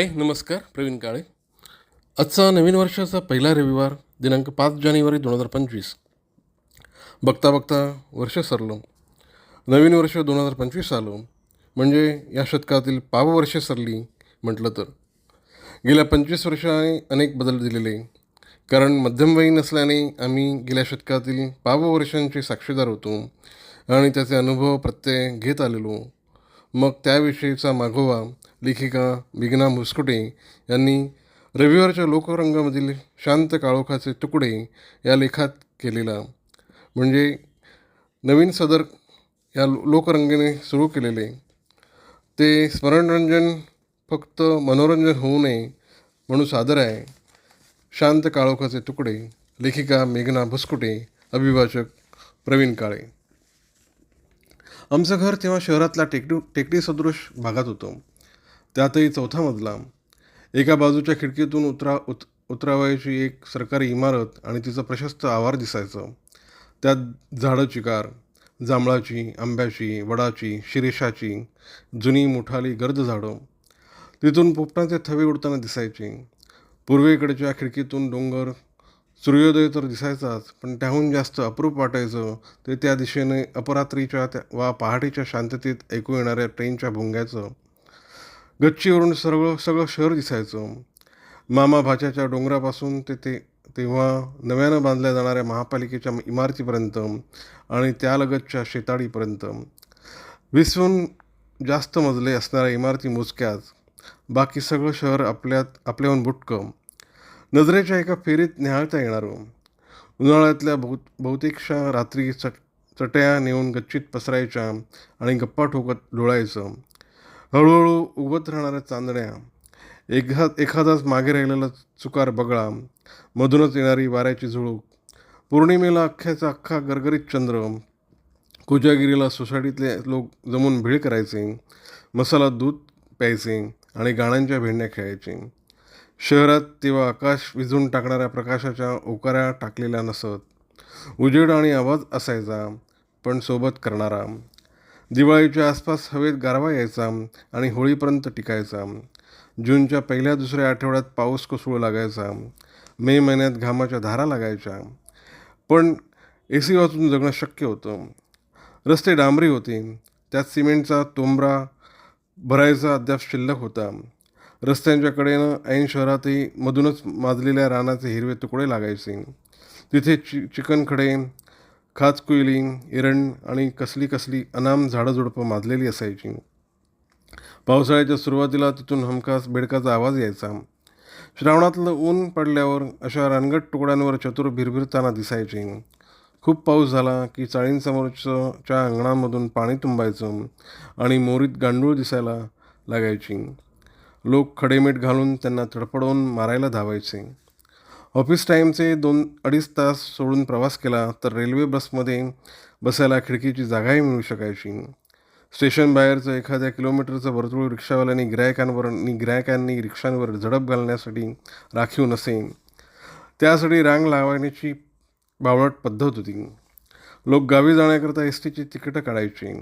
हाय नमस्कार प्रवीण काळे. आजचा नवीन वर्षाचा पहिला रविवार दिनांक पाच जानेवारी दोन हजार पंचवीस. बघता बघता वर्ष सरलो. नवीन वर्ष दोन हजार पंचवीस आलो. म्हणजे या शतकातील पाववर्ष सरली म्हटलं तर. गेल्या पंचवीस वर्षाने अनेक बदल दिलेले. कारण मध्यमवयीन नसल्याने आम्ही गेल्या शतकातील पाववर्षांचे साक्षीदार होतो आणि त्याचे अनुभव प्रत्यय घेत आलेलो. मग त्याविषयीचा मागोवा लेखिका विघ्ना मुसकुटे यांनी रविवारच्या लोकरंगामधील शांत काळोखाचे तुकडे या लेखात केलेला. म्हणजे नवीन सदर या लोकरंगेने सुरू केलेले. ते स्मरणरंजन फक्त मनोरंजन होऊ नये म्हणून सादर आहे. शांत काळोखाचे तुकडे. लेखिका मेघना भुसकुटे अभिवाचक प्रवीण काळे. आमचं घर तेव्हा शहरातला टेकडी टेकडी सदृश भागात होतं. त्यातही चौथा मजला. एका बाजूच्या खिडकीतून उतरा उत उतरावायची एक सरकारी इमारत आणि तिचं प्रशस्त आवार दिसायचं. त्यात झाडं चिकार जांभळाची आंब्याची वडाची शिरेषाची जुनी मोठाली गर्द झाडं. तिथून पोपटाचे थवे उडताना दिसायचे. पूर्वेकडच्या खिडकीतून डोंगर सूर्योदय तर दिसायचाच पण त्याहून जास्त अप्रूप वाटायचं ते त्या दिशेने अपरात्रीच्या त्या वा पहाटेच्या शांततेत ऐकू येणाऱ्या ट्रेनच्या भुंग्याचं. गच्चीवरून सगळं सगळं शहर दिसायचं. मामा भाच्याच्या डोंगरापासून ते ते तेव्हा नव्यानं बांधल्या जाणाऱ्या महापालिकेच्या इमारतीपर्यंत आणि त्यालगतच्या शेताळीपर्यंत वीसहून जास्त मजले असणाऱ्या इमारती मोजक्याच बाकी सगळं शहर आपल्यात आपल्याहून बुटकं. नजरेच्या एका फेरीत न्याहाळता येणारं. उन्हाळ्यातल्या बहु बहुतेकशा रात्री चट चटया नेऊन गच्चीत पसरायच्या आणि गप्पा ठोकत डोळायचं. हळूहळू उगत राहणाऱ्या चांदण्या एखा एखादाच मागे राहिलेला चुकार बगळा मधूनच येणारी वाऱ्याची झुळूक पौर्णिमेला अख्ख्याचा अख्खा गरगरीत चंद्र कोजागिरीला सोसायटीतले लोक जमून भीळ करायचे मसाला दूध प्यायचे आणि गाण्यांच्या भेंड्या खेळायचे. शहरात तेव्हा आकाश विझून टाकणाऱ्या प्रकाशाच्या ओकाऱ्या टाकलेल्या नसत. उजेड आणि आवाज असायचा पण सोबत करणारा. दिवाळीच्या आसपास हवेत गारवा यायचा आणि होळीपर्यंत टिकायचा. जूनच्या पहिल्या दुसऱ्या आठवड्यात पाऊस कोसळू लागायचा. मे महिन्यात घामाच्या धारा लागायच्या. पण ए सी वाचून जगणं शक्य होतं. रस्ते डांबरी होते. त्यात सिमेंटचा तोंबरा भरायचा अद्याप शिल्लक होता. रस्त्यांच्या कडेनं ऐन शहरातही मधूनच माजलेल्या रानाचे हिरवे तुकडे लागायचे. तिथे चि चिकनखडे खाचकुयली इरण आणि कसली कसली अनाम झाडंझुडपं माजलेली असायची. पावसाळ्याच्या सुरुवातीला तिथून हमखास बेडकाचा आवाज यायचा. श्रावणातलं ऊन पडल्यावर अशा रानगट तुकड्यांवर चतुर भिरभिरताना दिसायचे. खूप पाऊस झाला की चाळींसमोरचं च्या अंगणामधून पाणी तुंबायचं आणि मोरीत गांडूळ दिसायला लागायची. लोक खडेमीठ घालून त्यांना तडफडवून मारायला धावायचे. ऑफिस टाईमचे दोन अडीच तास सोडून प्रवास केला तर रेल्वे बसमध्ये बसायला खिडकीची जागाही मिळू शकायची. स्टेशन बाहेरचं एखाद्या किलोमीटरचं वर्तुळ रिक्षावाल्यांनी गिरायकांवर आणि गिरायकांनी रिक्षांवर झडप घालण्यासाठी राखीव नसे. त्यासाठी रांग लावण्याची बावळट पद्धत होती. लोक गावी जाण्याकरता एस टीची तिकीटं काढायची.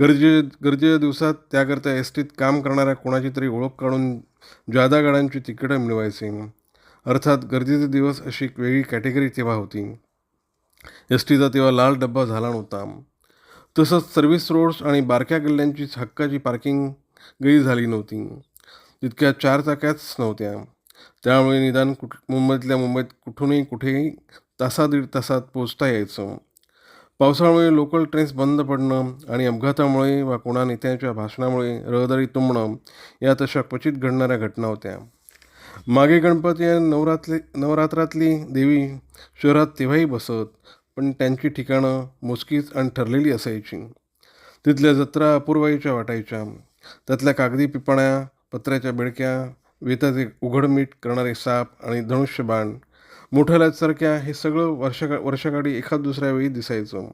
गरजे गरजेच्या दिवसात त्याकरता एस टीत काम करणाऱ्या कोणाची तरी ओळख काढून जादा गाड्यांची तिकीटं मिळवायची. अर्थात गर्दीचे दिवस अशी एक वेगळी कॅटेगरी तेव्हा होती. एस टीचा तेव्हा लाल डब्बा झाला नव्हता. तसंच सर्व्हिस रोड्स आणि बारक्या गल्ल्यांची हक्काची पार्किंग गई झाली नव्हती. तितक्या चार चाक्याच नव्हत्या. त्यामुळे निदान कुठ मुंबईतल्या मुंबईत कुठूनही कुठेही तासा दीड तासात पोचता यायचं. पावसामुळे लोकल ट्रेन्स बंद पडणं आणि अपघातामुळे वा कोणा नेत्याच्या भाषणामुळे रहदारी तुंबणं या तशा क्वचित घडणाऱ्या घटना होत्या. मागे गणपती आणि नवरात्री नवरात्रातली देवी शहरात तेव्हाही बसत पण त्यांची ठिकाणं मोजकीच आणि ठरलेली असायची. तिथल्या जत्रा अपूर्वाईच्या वाटायच्या. त्यातल्या कागदी पिपाण्या पत्र्याच्या बेडक्या वेताचे उघडमीठ करणारे साप आणि धनुष्यबाण मोठ्यासारख्या हे सगळं वर्षका वर्षाकाठी एखाद दुसऱ्या वेळी दिसायचं.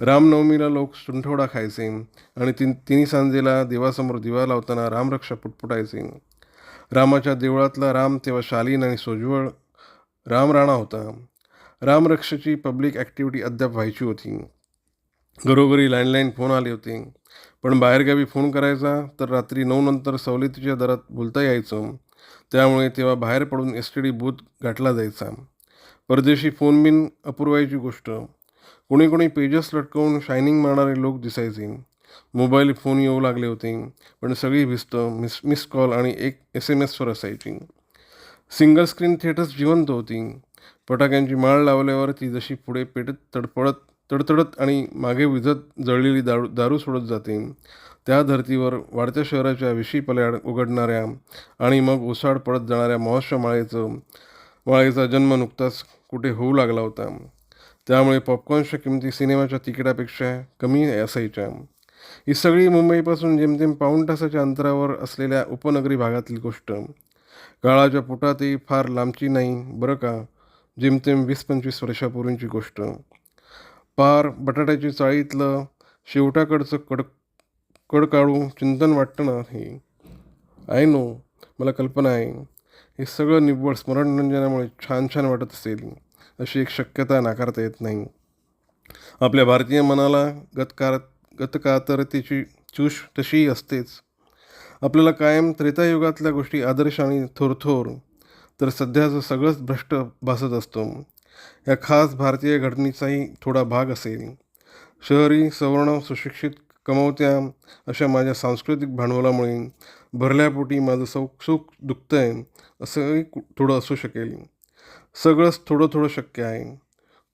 रामनवमीला लोक सुंठवडा खायचे आणि तिन तिन्ही सांजेला देवासमोर दिवा लावताना रामरक्षा पुटपुटायचे. रामाच्या देवळातला राम तेव्हा शालीन आणि सोज्वळ रामराणा होता. रामरक्षेची पब्लिक ॲक्टिव्हिटी अद्याप व्हायची होती. घरोघरी लँडलाईन फोन आले होते. पण बाहेरगावी फोन करायचा तर रात्री नऊ नंतर सवलतीच्या दरात बोलता यायचं. त्यामुळे तेव्हा बाहेर पडून एस टी डी बूथ गाठला जायचा. परदेशी फोन बिन अपूर्वायची गोष्ट. कोणी कोणी पेजेस लटकवून शायनिंग मारणारे लोक दिसायचे. मोबाईल फोन येऊ लागले होते पण सगळी भिस्त मिस मिस कॉल आणि एक एस एम एसवर असायची. सिंगल स्क्रीन थिएटर्स जिवंत होती. फटाक्यांची माळ लावल्यावर ती जशी पुढे पेटत तडपडत तडतडत आणि मागे विझत जळलेली दारू दारू सोडत जाते. त्या धर्तीवर वाढत्या शहराच्या विशी पल्याड उघडणाऱ्या आणि मग ओसाड पडत जाणाऱ्या महोत्सव माळेचं माळेचा जन्म नुकताच कुठे होऊ लागला होता. त्यामुळे पॉपकॉर्नच्या किमती सिनेमाच्या तिकिटापेक्षा कमी असायच्या. ही सगळी मुंबईपासून जेमतेम पाऊण तासाच्या अंतरावर असलेल्या उपनगरी भागातील गोष्ट. काळाच्या पोटातही फार लांबची नाही बरं का? जेमतेम वीस पंचवीस वर्षापूर्वीची गोष्ट. पार बटाट्याची चाळीतलं शेवटाकडचं कड कड काढू चिंतन वाटतं ना हे आय नो मला कल्पना आहे. हे सगळं निव्वळ स्मरणरंजनामुळे छान छान वाटत असेल अशी एक शक्यता नाकारता येत नाही. आपल्या भारतीय मनाला गतका तर तिची चूष तशीही असतेच. आपल्याला कायम त्रेतायुगातल्या गोष्टी आदर्श आणि थोरथोर तर सध्याचं सगळंच भ्रष्ट भासत असतो. या खास भारतीय घटनेचाही थोडा भाग असेल. शहरी सवर्ण सुशिक्षित कमवत्या अशा माझ्या सांस्कृतिक भांडवलामुळे भरल्यापोटी माझं सौ सुख दुखतंय असंही थोडं असू शकेल. सगळंच थोडं थोडं शक्य आहे.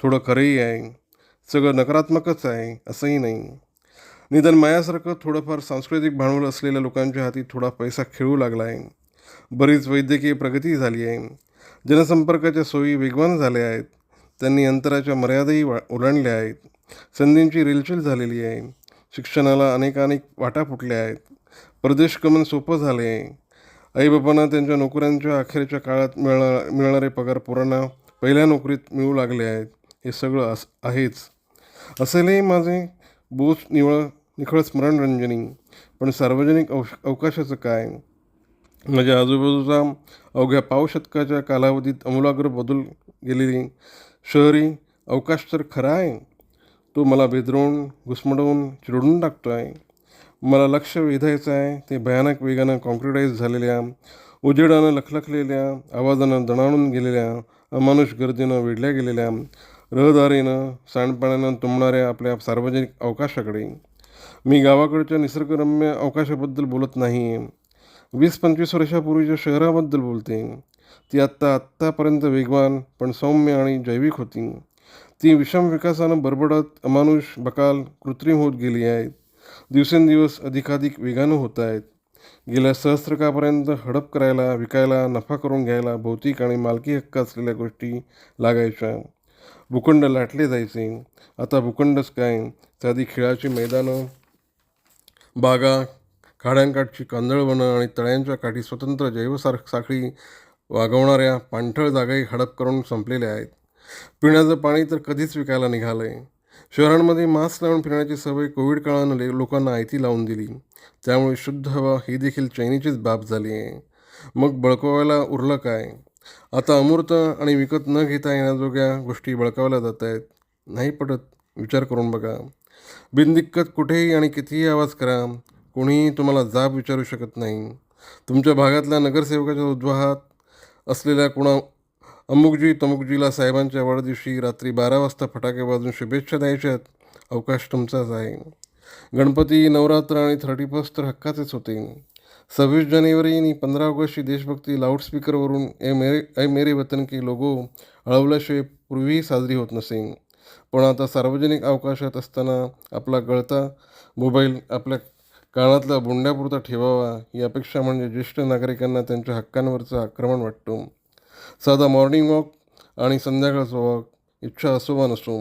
थोडं खरंही आहे. सगळं नकारात्मकच आहे असंही नाही. निदान मायासारखं थोडंफार सांस्कृतिक भांडवल असलेल्या लोकांच्या हाती थोडा पैसा खेळू लागला आहे. बरीच वैद्यकीय प्रगती झाली आहे. जनसंपर्काच्या सोयी वेगवान झाल्या आहेत. त्यांनी अंतराच्या मर्यादाही वा ओलांडल्या आहेत. संधींची रेलचेल झालेली आहे. शिक्षणाला अनेकानेक वाटा फुटल्या आहेत. परदेशगमन सोपं झाले आहे आईबापांना त्यांच्या नोकऱ्यांच्या अखेरच्या काळात मिळणार मिळणारे पगार पोरांना पहिल्या नोकरीत मिळू लागले आहेत. हे सगळं अस आहेच. असेलही माझे बोस निवळ निखळ स्मरणरंजनी. पण सार्वजनिक अव अवकाशाचं काय? माझ्या आजूबाजूचा अवघ्या पावशतकाच्या कालावधीत अमूलाग्र बदल गेलेली शहरी अवकाश तर खरा आहे. तो मला बेदरवून घुसमडवून चिरडून टाकतो आहे मला लक्ष वेधायचं आहे ते भयानक वेगानं कॉन्क्रिटाईज झालेल्या उजेडानं लखलखलेल्या आवाजानं दणाणून गेलेल्या अमानुष गर्दीनं वेढल्या गेलेल्या रहदारीनं सांडपाण्यानं तुंबणाऱ्या आपल्या सार्वजनिक अवकाशाकडे. मी गावाकडच्या निसर्गरम्य अवकाशाबद्दल बोलत नाही. आहे वीस पंचवीस वर्षापूर्वीच्या शहराबद्दल बोलते. ती आत्ता आत्तापर्यंत वेगवान पण सौम्य आणि जैविक होती. ती विषम विकासानं बरबडत अमानुष बकाल कृत्रिम होत गेली आहेत दिवसेंदिवस अधिकाधिक वेगानं होत आहेत. गेल्या सहस्त्रकापर्यंत हडप करायला विकायला नफा करून घ्यायला भौतिक आणि मालकी हक्क असलेल्या गोष्टी लागायच्या. भूखंड लाटले जायचे. आता भूखंडच काय? साधी खेळाची मैदानं बागा खाड्यांकाठची कांदळवनं आणि तळ्यांच्या काठी स्वतंत्र जैवसार साखळी वागवणाऱ्या पाणथळ जागाही हडप करून संपलेल्या आहेत. पिण्याचं पाणी तर कधीच विकायला निघालं आहे शहरांमध्ये मास्क लावून फिरण्याची सवय कोविड काळानं ले लोकांना आयती लावून दिली. त्यामुळे शुद्ध हवा ही देखील चैनीचीच बाब झाली आहे. मग बळकवायला उरलं काय? आता अमूर्त आणि विकत न घेता येण्याजोग्या गोष्टी बळकावल्या जात आहेत. नाही पटत विचार करून बघा. बिनदिक्कत कुठेही आणि कितीही आवाज करा कोणीही तुम्हाला जाब विचारू शकत नाही. तुमच्या भागातल्या नगरसेवकाच्या उद्वाहात असलेल्या कुणा अमुकजी तमुकजीला साहेबांच्या वाढदिवशी रात्री बारा वाजता फटाके वाजून शुभेच्छा द्यायच्यात अवकाश तुमचाच आहे. गणपती नवरात्र आणि थर्टी फर्स्ट तर हक्काचेच होते. सव्वीस जानेवारी आणि पंधरा ऑगस्टची देशभक्ती लाऊडस्पीकरवरून ए मेरे ए मेरे वतन की लोगो अळवल्याशिवाय पूर्वीही साजरी होत नसे. पण आता सार्वजनिक अवकाशात असताना आपला गळता मोबाईल आपल्या कानातला बोंड्यापुरता ठेवावा ही अपेक्षा म्हणजे ज्येष्ठ नागरिकांना त्यांच्या हक्कांवरचं आक्रमण वाटतो. साधा मॉर्निंग वॉक आणि संध्याकाळचा वॉक इच्छा असो वा नसो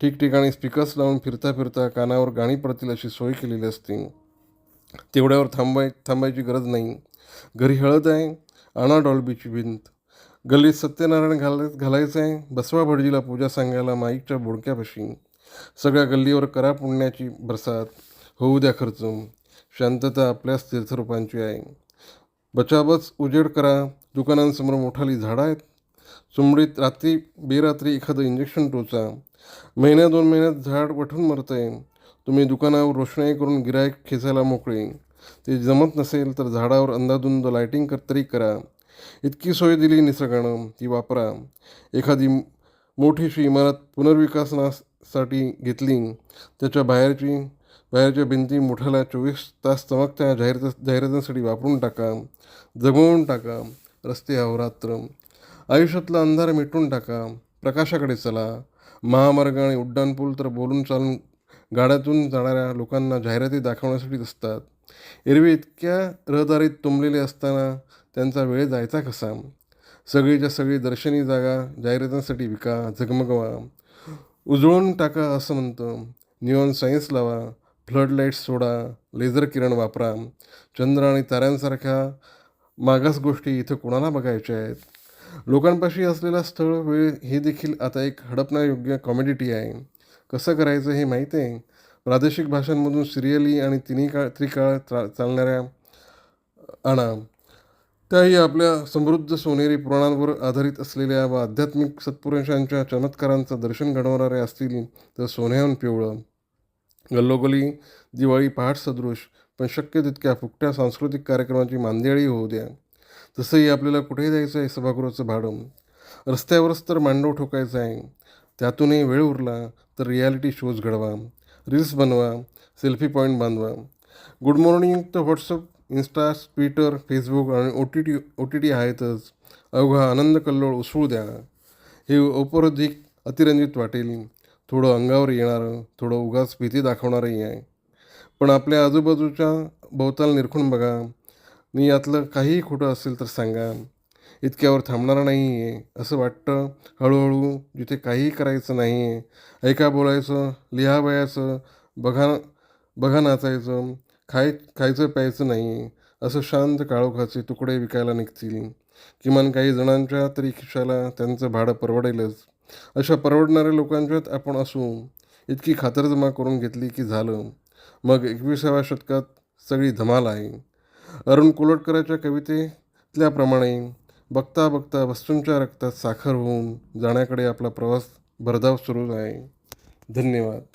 ठिकठिकाणी स्पीकर्स लावून फिरता फिरता कानावर गाणी पडतील अशी सोय केलेली असते. तेवढ्यावर थांबाय थांबायची गरज नाही. घरी हळद आहे आणा डॉल्बीची भिंत. गल्लीत सत्यनारायण घालाय घालायचं आहे. बसवा भटजीला पूजा सांगायला माईकच्या बोडक्यापाशी. सगळ्या गल्लीवर करा पुण्याची बरसात. होऊ द्या खर्च शांतता आपल्याच तीर्थरूपांची आहे. बचाबच उजेड करा. दुकानांसमोर मोठाली झाडं आहेत. चुंबडीत रात्री बेरात्री एखादं इंजेक्शन टोचा. महिन्या दोन महिन्यात झाड वठून मरतं आहे तुम्ही दुकानावर रोषणाई करून गिरायक खेचायला मोकळे. ते जमत नसेल तर झाडावर अंधाधुंद लाईटिंग कर तरी करा. इतकी सोय दिली निसर्गानं ती वापरा. एखादी मोठीशी इमारत पुनर्विकासनासाठी घेतली त्याच्या बाहेरची बाहेरच्या भिंती मोठ्याला चोवीस तास चमकत्या जाहिरात जाहिरातींसाठी वापरून टाका जगवून टाका रस्ते अहोरात्र. आयुष्यातला अंधार मिटून टाका प्रकाशाकडे चला. महामार्ग आणि उड्डाणपूल तर बोलून चालून गाड्यातून जाणाऱ्या लोकांना जाहिराती दाखवण्यासाठी असतात एरवी इतक्या रहदारीत तुंबलेले असताना त्यांचा वेळ जायचा कसा? सगळीच्या सगळी दर्शनी जागा जाहिरातींसाठी विका झगमगवा. उजळून टाका असं म्हणतं. निऑन सायन्स लावा फ्लड लाईट्स सोडा लेझर किरण वापरा. चंद्र आणि ताऱ्यांसारख्या मागास गोष्टी इथं कोणाला बघायच्या आहेत? लोकांपाशी असलेला स्थळ वेळ हे देखील आता एक हडपण्यायोग्य कॉमोडिटी आहे. कसं करायचं हे माहीत आहे? प्रादेशिक भाषांमधून सिरियली आणि तिन्ही काळ त्रिकाळ चा चालणाऱ्या आणा त्याही आपल्या समृद्ध सोनेरी पुराणांवर आधारित असलेल्या व आध्यात्मिक सत्पुरुषांच्या चमत्कारांचं दर्शन घडवणारे असतील तर सोन्याहून पिवळं. गल्लोगली दिवाळी पहाट सदृश पण शक्य तितक्या फुकट्या सांस्कृतिक कार्यक्रमाची मांदियाळी होऊ द्या. तसंही आपल्याला कुठेही जायचं आहे सभागृहाचं भाडं. रस्त्यावरच तर मांडव ठोकायचं आहे. त्यातूनही वेळ उरला तर रियालिटी शोज घडवा. रील्स बनवा सेल्फी पॉईंट बांधवा. गुड मॉर्निंग तर व्हॉट्सअप इन्स्टा ट्विटर फेसबुक आणि O T T O T T आहेतच. अवघा आनंद कल्लोळ उसळू द्या. हे औपरोधिक अतिरंजित वाटेल. थोडं अंगावर येणारं थोडं उगाच भीती दाखवणारंही आहे. पण आपल्या आजूबाजूच्या भोवताल निरखून बघा. मी यातलं काहीही खोटं असेल तर सांगा. इतक्यावर थांबणार नाही आहे असं वाटतं. हळूहळू जिथे काहीही करायचं नाही आहे ऐका बोलायचं लिहा वयाचं बघा बघा नाचायचं खाय खायचं प्यायचं नाही असं शांत काळोखाचे तुकडे विकायला निघतील. किमान काही जणांच्या तरी खिशाला त्यांचं भाडं परवडेलच. अशा परवडणाऱ्या लोकांच्यात आपण असू. इतकी खातरजमा करून घेतली की झालं. मग एकविसाव्या शतकात सगळी धमाल आहे. अरुण कोलटकरांच्या कवितेतल्याप्रमाणे बघता बघता वस्तूंच्या रक्तात साखर होऊन जाण्याकडे आपला प्रवास भरधाव सुरू आहे. धन्यवाद.